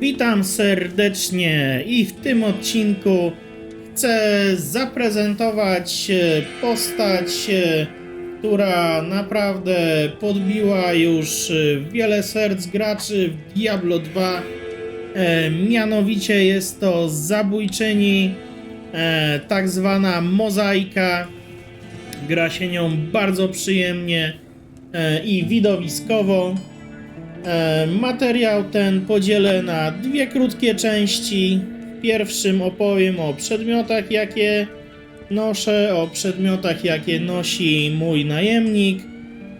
Witam serdecznie i w tym odcinku chcę zaprezentować e, postać, e, która naprawdę podbiła już e, wiele serc graczy w Diablo 2. E, Mianowicie jest to zabójczyni, tak zwana mozaika. Gra się nią bardzo przyjemnie i widowiskowo. E, Materiał ten podzielę na dwie krótkie części. W pierwszym opowiem o przedmiotach, jakie noszę, o przedmiotach, jakie nosi mój najemnik,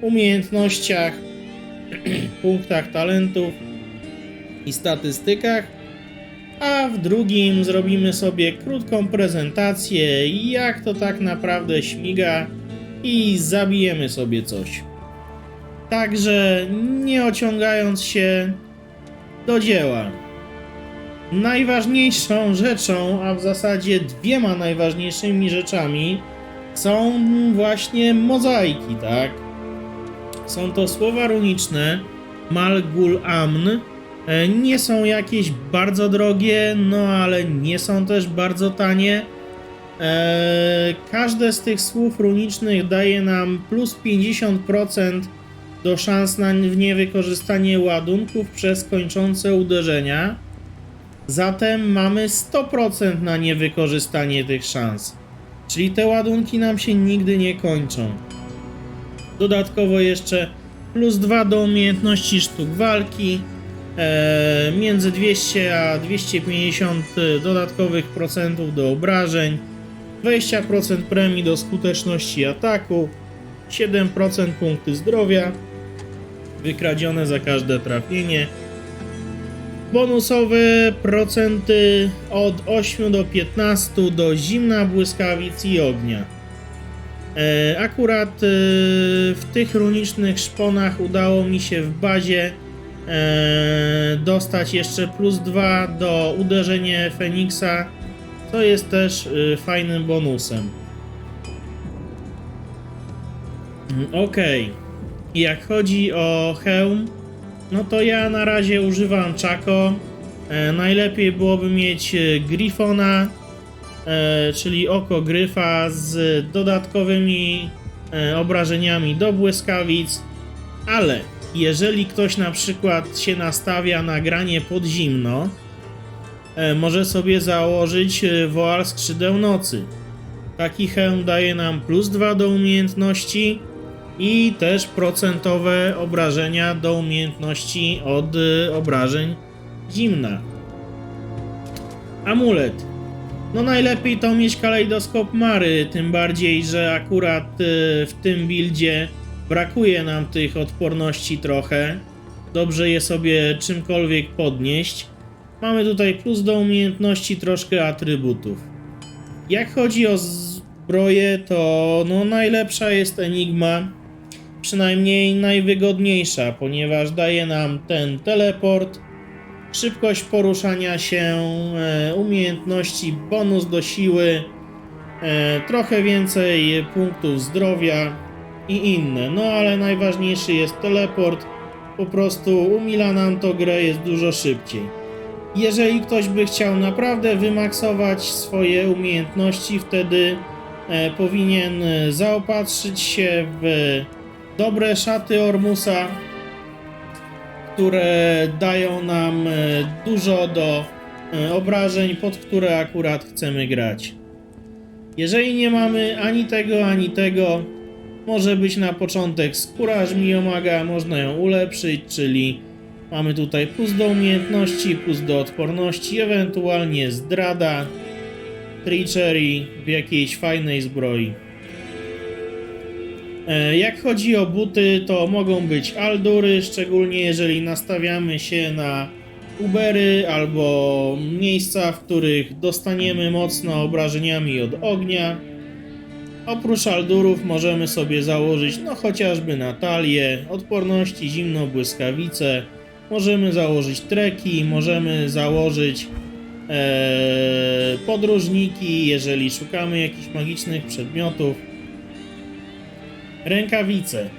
umiejętnościach, punktach talentów i statystykach. A w drugim zrobimy sobie krótką prezentację, jak to tak naprawdę śmiga i zabijemy sobie coś. Także nie ociągając się do dzieła. Najważniejszą rzeczą, a w zasadzie dwiema najważniejszymi rzeczami są właśnie mozaiki, tak? Są to słowa runiczne Malgul Amn. E, Nie są jakieś bardzo drogie, no ale nie są też bardzo tanie. E, Każde z tych słów runicznych daje nam plus 50% do szans na niewykorzystanie ładunków przez kończące uderzenia. Zatem mamy 100% na niewykorzystanie tych szans. Czyli te ładunki nam się nigdy nie kończą. Dodatkowo jeszcze plus 2 do umiejętności sztuk walki. e, między 200 a 250 dodatkowych procentów do obrażeń. 20% premii do skuteczności ataku. 7% punkty zdrowia wykradzione za każde trafienie. Bonusowe procenty od 8 do 15 do zimna, błyskawic i ognia. E, akurat e, w tych runicznych szponach udało mi się w bazie e, dostać jeszcze plus 2 do uderzenia Feniksa, co jest też fajnym bonusem. Mm, Okej. Jak chodzi o hełm, no to ja na razie używam Chaco. E, najlepiej byłoby mieć e, Gryfona, e, czyli oko gryfa z dodatkowymi e, obrażeniami do błyskawic, ale jeżeli ktoś na przykład się nastawia na granie pod zimno, e, może sobie założyć e, woal skrzydeł nocy. Taki hełm daje nam plus 2 do umiejętności i też procentowe obrażenia do umiejętności od y, obrażeń zimna. Amulet. No najlepiej to mieć kalejdoskop Mary, tym bardziej, że akurat y, w tym buildzie brakuje nam tych odporności trochę. Dobrze je sobie czymkolwiek podnieść. Mamy tutaj plus do umiejętności, troszkę atrybutów. Jak chodzi o zbroję, to no najlepsza jest Enigma, przynajmniej najwygodniejsza, ponieważ daje nam ten teleport, szybkość poruszania się, e, umiejętności, bonus do siły, e, trochę więcej punktów zdrowia i inne. No ale najważniejszy jest teleport, po prostu umila nam to grę, jest dużo szybciej. Jeżeli ktoś by chciał naprawdę wymaksować swoje umiejętności, wtedy e, powinien zaopatrzyć się w dobre szaty Ormusa, które dają nam e, dużo do e, obrażeń, pod które akurat chcemy grać. Jeżeli nie mamy ani tego, ani tego, może być na początek skóra żmijomaga, można ją ulepszyć, czyli mamy tutaj plus do umiejętności, plus do odporności, ewentualnie zdrada, treachery w jakiejś fajnej zbroi. E, Jak chodzi o buty, to mogą być aldury, szczególnie jeżeli nastawiamy się na Ubery albo miejsca, w których dostaniemy mocno obrażeniami od ognia. Oprócz aldurów możemy sobie założyć no chociażby Natalię, odporności zimno błyskawice, możemy założyć treki, możemy założyć e, podróżniki, jeżeli szukamy jakichś magicznych przedmiotów. Rękawice.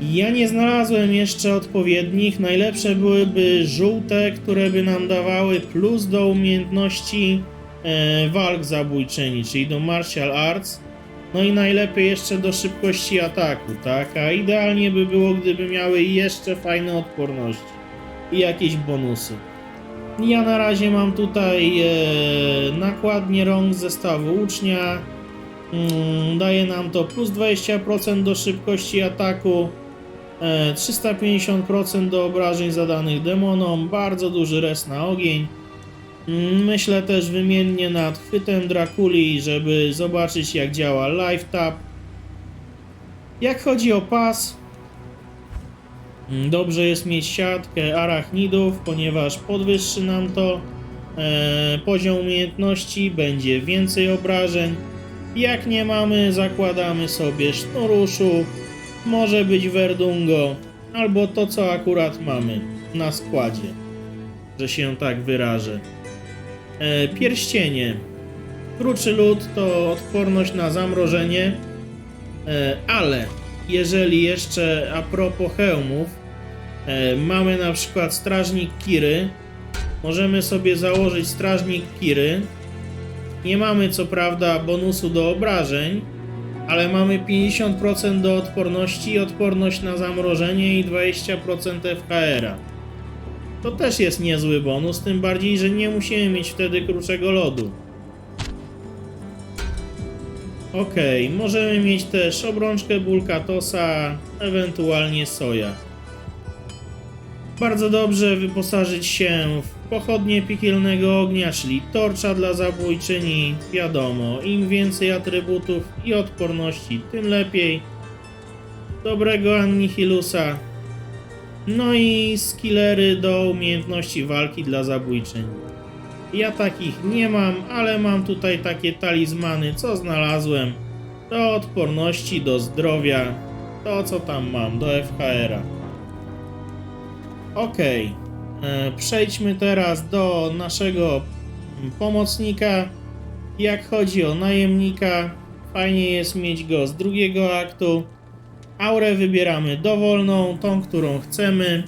Ja nie znalazłem jeszcze odpowiednich. Najlepsze byłyby żółte, które by nam dawały plus do umiejętności e, walk zabójczyni, czyli do martial arts. No i najlepiej jeszcze do szybkości ataku, tak? A idealnie by było, gdyby miały jeszcze fajne odporności i jakieś bonusy. Ja na razie mam tutaj e, nakładnie rąk zestawu ucznia. Mm, daje nam to plus 20% do szybkości ataku, e, 350% do obrażeń zadanych demonom, bardzo duży res na ogień. Mm, Myślę też wymiennie nad chwytem Drakuli, żeby zobaczyć jak działa Life Tap. Jak chodzi o pas, mm, dobrze jest mieć siatkę arachnidów, ponieważ podwyższy nam to e, poziom umiejętności, będzie więcej obrażeń. Jak nie mamy, zakładamy sobie sznuruszu, może być Verdungo, albo to co akurat mamy na składzie, że się tak wyrażę. E, pierścienie. Kruczy lód to odporność na zamrożenie, e, ale jeżeli jeszcze a propos hełmów, e, mamy na przykład strażnik Kiry, możemy sobie założyć strażnik Kiry. Nie mamy co prawda bonusu do obrażeń, ale mamy 50% do odporności, odporność na zamrożenie i 20% FKR-a. To też jest niezły bonus, tym bardziej, że nie musimy mieć wtedy kruczego lodu. Okej, możemy mieć też obrączkę Bulkatosa, ewentualnie soja. Bardzo dobrze wyposażyć się w pochodnie piekielnego ognia, czyli torcza dla zabójczyni. Wiadomo, im więcej atrybutów i odporności, tym lepiej. Dobrego Annihilusa, no i skillery do umiejętności walki dla zabójczyń. Ja takich nie mam, ale mam tutaj takie talizmany, co znalazłem. Do odporności, do zdrowia, to co tam mam, do FHR-a. Okej, e, przejdźmy teraz do naszego pomocnika. Jak chodzi o najemnika, fajnie jest mieć go z drugiego aktu. Aurę wybieramy dowolną, tą, którą chcemy.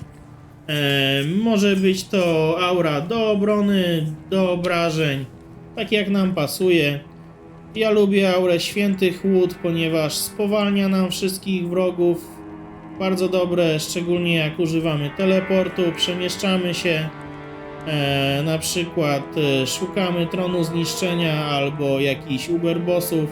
E, może być to aura do obrony, do obrażeń, tak jak nam pasuje. Ja lubię aurę świętych łód, ponieważ spowalnia nam wszystkich wrogów. Bardzo dobre, szczególnie jak używamy teleportu, przemieszczamy się. E, na przykład e, szukamy tronu zniszczenia albo jakichś uberbossów.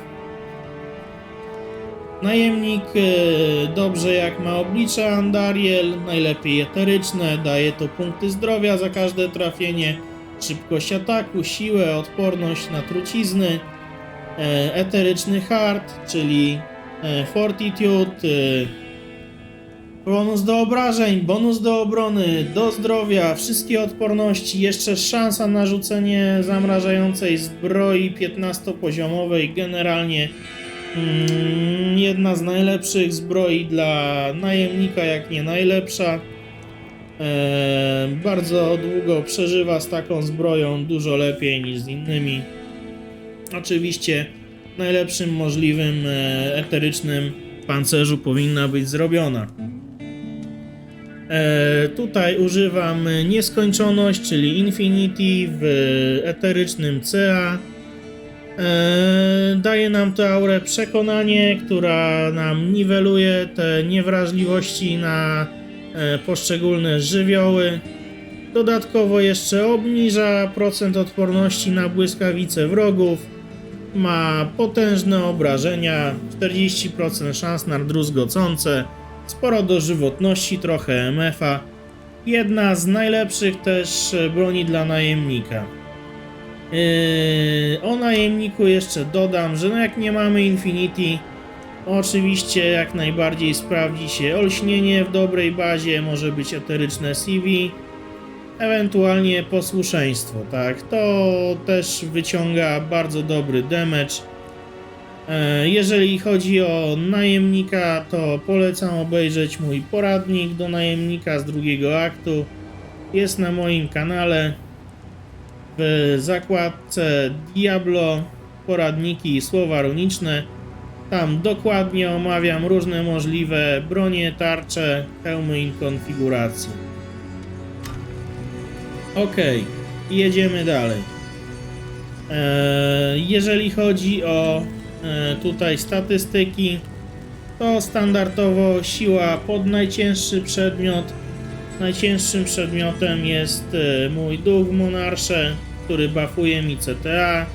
Najemnik e, dobrze jak ma oblicze Andariel, najlepiej eteryczne, daje to punkty zdrowia za każde trafienie, szybkość ataku, siłę, odporność na trucizny, e, eteryczny hard, czyli e, fortitude, e, bonus do obrażeń, bonus do obrony, do zdrowia, wszystkie odporności, jeszcze szansa na rzucenie zamrażającej zbroi 15-poziomowej, generalnie Mm, jedna z najlepszych zbroi dla najemnika, jak nie najlepsza. E, bardzo długo przeżywa z taką zbroją, dużo lepiej niż z innymi. Oczywiście najlepszym możliwym e, eterycznym pancerzu powinna być zrobiona. E, tutaj używam nieskończoność, czyli Infinity w eterycznym CA. E, daje nam to aurę przekonanie, która nam niweluje te niewrażliwości na e, poszczególne żywioły. Dodatkowo jeszcze obniża procent odporności na błyskawice wrogów. Ma potężne obrażenia, 40% szans na druzgocące, sporo dożywotności, trochę MF-a. Jedna z najlepszych też broni dla najemnika. Yy, o najemniku jeszcze dodam, że no jak nie mamy Infinity, oczywiście jak najbardziej sprawdzi się olśnienie w dobrej bazie, może być eteryczne CV, ewentualnie posłuszeństwo, tak? To też wyciąga bardzo dobry damage. Yy, Jeżeli chodzi o najemnika, to polecam obejrzeć mój poradnik do najemnika z drugiego aktu. Jest na moim kanale w zakładce Diablo poradniki i słowa runiczne. Tam dokładnie omawiam różne możliwe bronie, tarcze, hełmy i konfiguracje. Ok, jedziemy dalej. Eee, jeżeli chodzi o e, tutaj statystyki, to standardowo siła pod najcięższy przedmiot. Najcięższym przedmiotem jest e, mój Dug Monarsze, który buffuje mi CTA.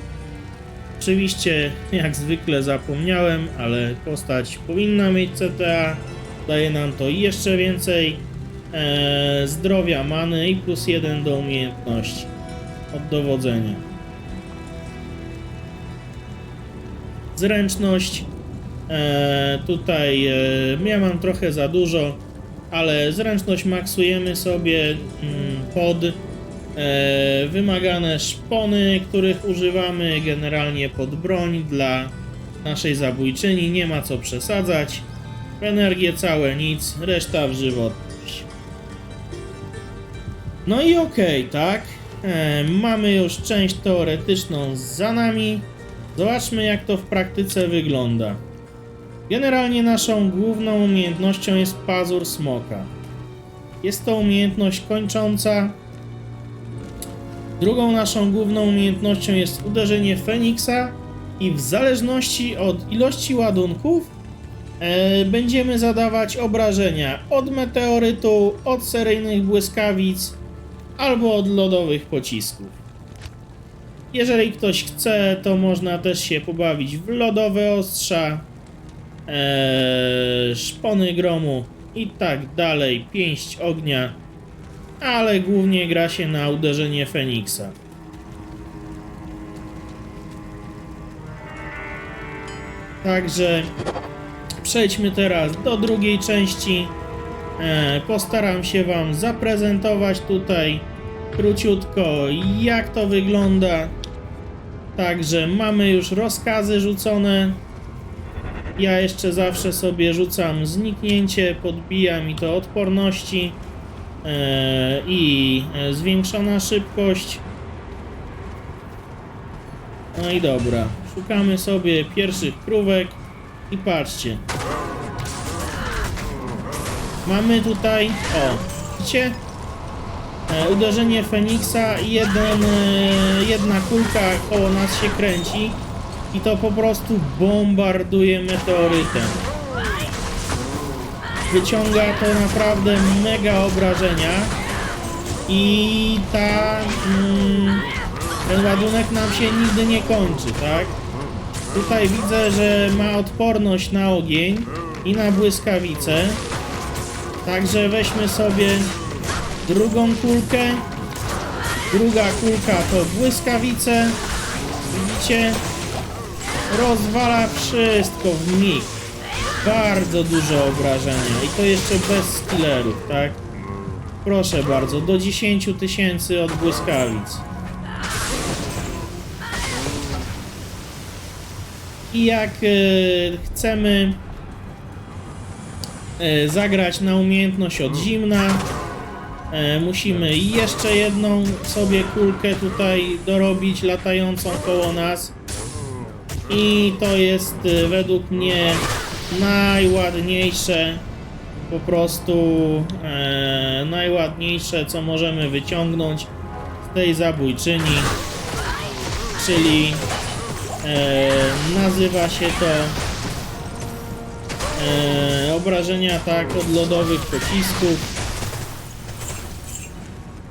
Oczywiście, jak zwykle zapomniałem, ale postać powinna mieć CTA. Daje nam to jeszcze więcej e, zdrowia, many i plus jeden do umiejętności od dowodzenia. Zręczność. E, tutaj e, ja mam trochę za dużo, ale zręczność maksujemy sobie mm, pod e, wymagane szpony, których używamy generalnie pod broń dla naszej zabójczyni. Nie ma co przesadzać. W energię całe nic, reszta w żywotność. No i okej, tak. E, mamy już część teoretyczną za nami. Zobaczmy, jak to w praktyce wygląda. Generalnie naszą główną umiejętnością jest pazur smoka. Jest to umiejętność kończąca. Drugą naszą główną umiejętnością jest uderzenie Feniksa i w zależności od ilości ładunków e, będziemy zadawać obrażenia od meteorytu, od seryjnych błyskawic albo od lodowych pocisków. Jeżeli ktoś chce, to można też się pobawić w lodowe ostrza, ee, szpony gromu i tak dalej, pięść ognia, ale głównie gra się na uderzenie Feniksa. Także przejdźmy teraz do drugiej części. E, postaram się Wam zaprezentować tutaj króciutko, jak to wygląda. Także mamy już rozkazy rzucone. Ja jeszcze zawsze sobie rzucam zniknięcie, podbija mi to odporności e, i e, zwiększona szybkość. No i dobra, szukamy sobie pierwszych krówek i patrzcie. Mamy tutaj, o, widzicie? E, uderzenie Feniksa i jeden, e, jedna kulka koło nas się kręci i to po prostu bombarduje meteorytem. Wyciąga to naprawdę mega obrażenia i ta, mm, ten ładunek nam się nigdy nie kończy, tak? Tutaj widzę, że ma odporność na ogień i na błyskawice. Także weźmy sobie drugą kulkę. Druga kulka to błyskawice. Widzicie? Rozwala wszystko w mig. Bardzo dużo obrażenia. I to jeszcze bez skillerów, tak? Proszę bardzo, do 10 tysięcy od błyskawic. I jak e, chcemy e, zagrać na umiejętność od zimna, musimy jeszcze jedną sobie kulkę tutaj dorobić latającą koło nas. I to jest e, według mnie najładniejsze, po prostu e, najładniejsze, co możemy wyciągnąć z tej zabójczyni, czyli e, nazywa się to e, obrażenia tak od lodowych pocisków.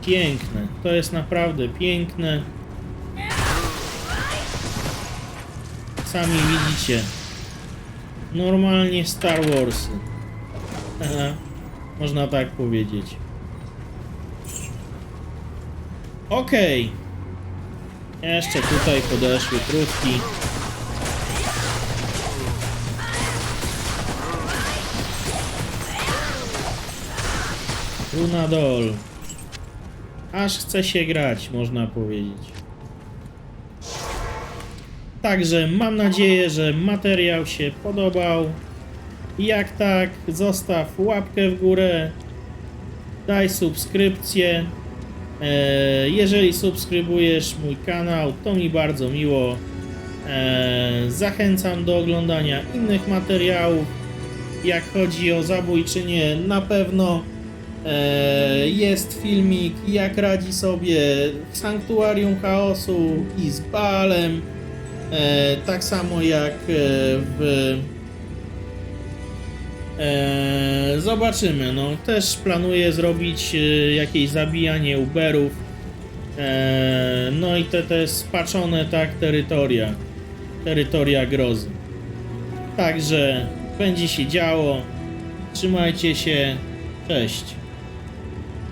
Piękne, to jest naprawdę piękne. Sami widzicie. Normalnie Star Warsy. Można tak powiedzieć. Okej. Jeszcze tutaj podeszły krótki. Runadol. Aż chce się grać, można powiedzieć. Także mam nadzieję, że materiał się podobał. Jak tak, zostaw łapkę w górę, daj subskrypcję. E, Jeżeli subskrybujesz mój kanał, to mi bardzo miło. E, zachęcam do oglądania innych materiałów. Jak chodzi o zabójczynię, na pewno jest filmik, jak radzi sobie w Sanktuarium Chaosu i z Baalem. E, tak samo jak e, w. E, zobaczymy. No, też planuję zrobić e, jakieś zabijanie Uberów. E, no i te, te spaczone tak terytoria. Terytoria grozy. Także będzie się działo. Trzymajcie się. Cześć.